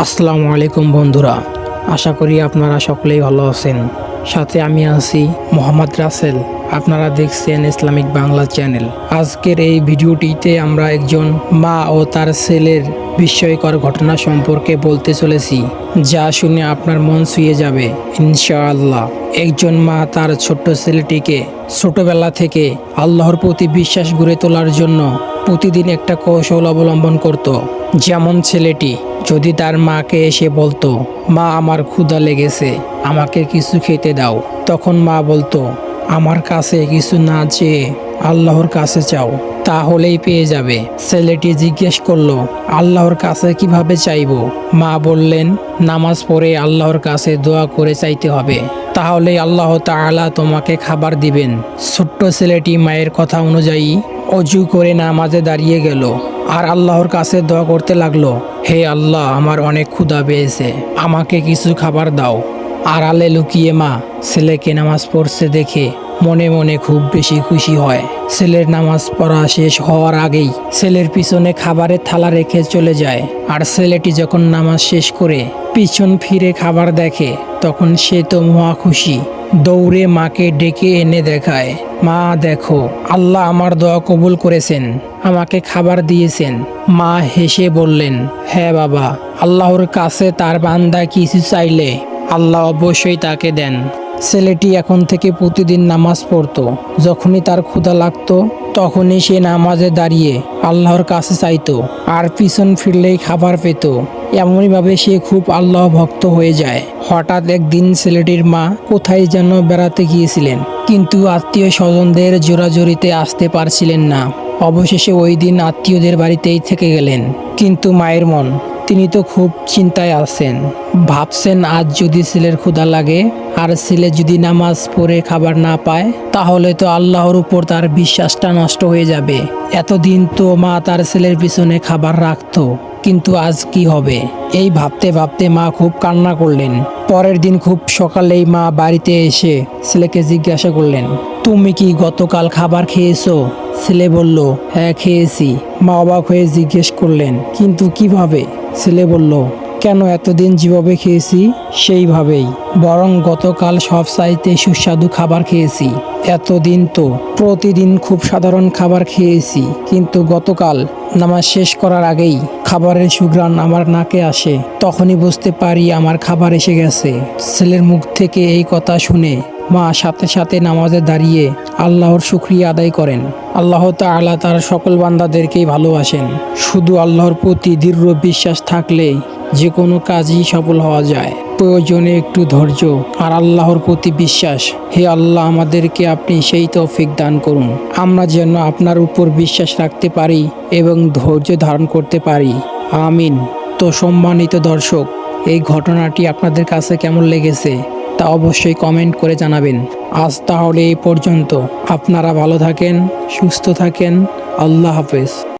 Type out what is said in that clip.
আসসালামু আলাইকুম বন্ধুরা, আশা করি আপনারা সকলেই ভালো আছেন। সাথে আমি আছি মোহাম্মদ রাসেল, আপনারা দেখছেন ইসলামিক বাংলা চ্যানেল। আজকের এই ভিডিওটিতে আমরা একজন মা ও তার ছেলের বিস্ময়কর ঘটনা সম্পর্কে বলতে চলেছি, যা শুনে আপনার মন ছুঁয়ে যাবে, ইনশাআল্লাহ। একজন মা তার ছোট্ট ছেলেটিকে ছোটবেলা থেকে আল্লাহর প্রতি বিশ্বাস গড়ে তোলার জন্য প্রতিদিন একটা কৌশল অবলম্বন করত। যেমন ছেলেটি, যদি তার মাকে এসে বলতো, মা, আমার ক্ষুধা লেগেছে, আমাকে কিছু খেতে দাও তখন মা বলতো, আমার কাছে কিছু না চেয়ে আল্লাহর কাছে চাও তাহলেই পেয়ে যাবে। ছেলেটি জিজ্ঞেস করল, আল্লাহর কাছে কীভাবে চাইব? মা বললেন, নামাজ পড়ে আল্লাহর কাছে দোয়া করে চাইতে হবে। তাহলে আল্লাহ তাআলা তোমাকে খাবার দিবেন। ছোট্ট ছেলেটি মায়ের কথা অনুযায়ী অজু করে নামাজে দাঁড়িয়ে গেল। আর আল্লাহর কাছে দোয়া করতে লাগল, হে আল্লাহ, আমার অনেক ক্ষুধা পেয়েছে। আমাকে কিছু খাবার দাও। আড়ালে লুকিয়ে মা ছেলেকে নামাজ পড়ছে দেখে মনে মনে খুব বেশি খুশি হয়। ছেলের নামাজ পড়া শেষ হওয়ার আগেই ছেলের পিছনে খাবারের থালা রেখে চলে যায়। আর ছেলেটি যখন নামাজ শেষ করে পিছন ফিরে খাবার দেখে, তখন সে তো মহা খুশি। দৌড়ে মাকে ডেকে এনে দেখায়, মা, দেখো, আল্লাহ আমার দোয়া কবুল করেছেন, আমাকে খাবার দিয়েছেন। মা হেসে বললেন হ্যাঁ বাবা, আল্লাহর কাছে তার বান্দা কিছু চাইলে আল্লাহ অবশ্যই তাকে দেন। ছেলেটি এখন থেকে প্রতিদিন নামাজ পড়তো। যখনই তার ক্ষুধা লাগতো, তখনই সে নামাজে দাঁড়িয়ে আল্লাহর কাছে চাইতো আর পিছন ফিরলেই খাবার পেত। এমনইভাবে সে খুব আল্লাহ ভক্ত হয়ে যায়। হঠাৎ একদিন ছেলেটির মা কোথায় যেন বেড়াতে গিয়েছিলেন। কিন্তু আত্মীয় স্বজনদের জোরাজোরিতে আসতে পারছিলেন না। অবশেষে ওই দিন আত্মীয়দের বাড়িতেই থেকে গেলেন। কিন্তু মায়ের মন তিনি তো খুব চিন্তায় আছেন। ভাবছেন, আজ যদি ছেলের ক্ষুধা লাগে, আর ছেলে যদি নামাজ পড়ে খাবার না পায়, তাহলে তো আল্লাহর উপর তার বিশ্বাসটা নষ্ট হয়ে যাবে। এতদিন তো মা তার ছেলের পিছনে খাবার রাখতো, কিন্তু আজ কি হবে? এই ভাবতে ভাবতে মা খুব কান্না করলেন। পরের দিন খুব সকালেই মা বাড়িতে এসে ছেলেকে জিজ্ঞাসা করলেন, তুমি কি গতকাল খাবার খেয়েছো? ছেলে বলল হ্যাঁ খেয়েছি। মা অবাক হয়ে জিজ্ঞেস করলেন, কিন্তু কীভাবে? ছেলে বলল, কেন এতদিন যেভাবে খেয়েছি, সেইভাবেই। বরং গতকাল সব চাইতে সুস্বাদু খাবার খেয়েছি। এতদিন তো প্রতিদিন খুব সাধারণ খাবার খেয়েছি, কিন্তু গতকাল নামাজ শেষ করার আগেই খাবারের সুঘ্রাণ আমার নাকে আসে। তখনই বুঝতে পারি আমার খাবার এসে গেছে। ছেলের মুখ থেকে এই কথা শুনে মা সাথে সাথে নামাজে দাঁড়িয়ে আল্লাহর শুক্রিয়া আদায় করেন। আল্লাহ তাআলা তার সকল বান্দাদেরকেই ভালোবাসেন। শুধু আল্লাহর প্রতি দৃঢ় বিশ্বাস থাকলেই যে কোনো কাজই সফল হওয়া যায়। প্রয়োজনে একটু ধৈর্য আর আল্লাহর প্রতি বিশ্বাস। হে আল্লাহ, আমাদেরকে আপনি সেই তৌফিক দান করুন। আমরা যেন আপনার উপর বিশ্বাস রাখতে পারি এবং ধৈর্য ধারণ করতে পারি। আমিন। তো সম্মানিত দর্শক, এই ঘটনাটি আপনাদের কাছে কেমন লেগেছে তা অবশ্যই কমেন্ট করে জানাবেন। আজ তাহলে এই পর্যন্ত। আপনারা ভালো থাকেন, সুস্থ থাকেন। আল্লাহ হাফেজ।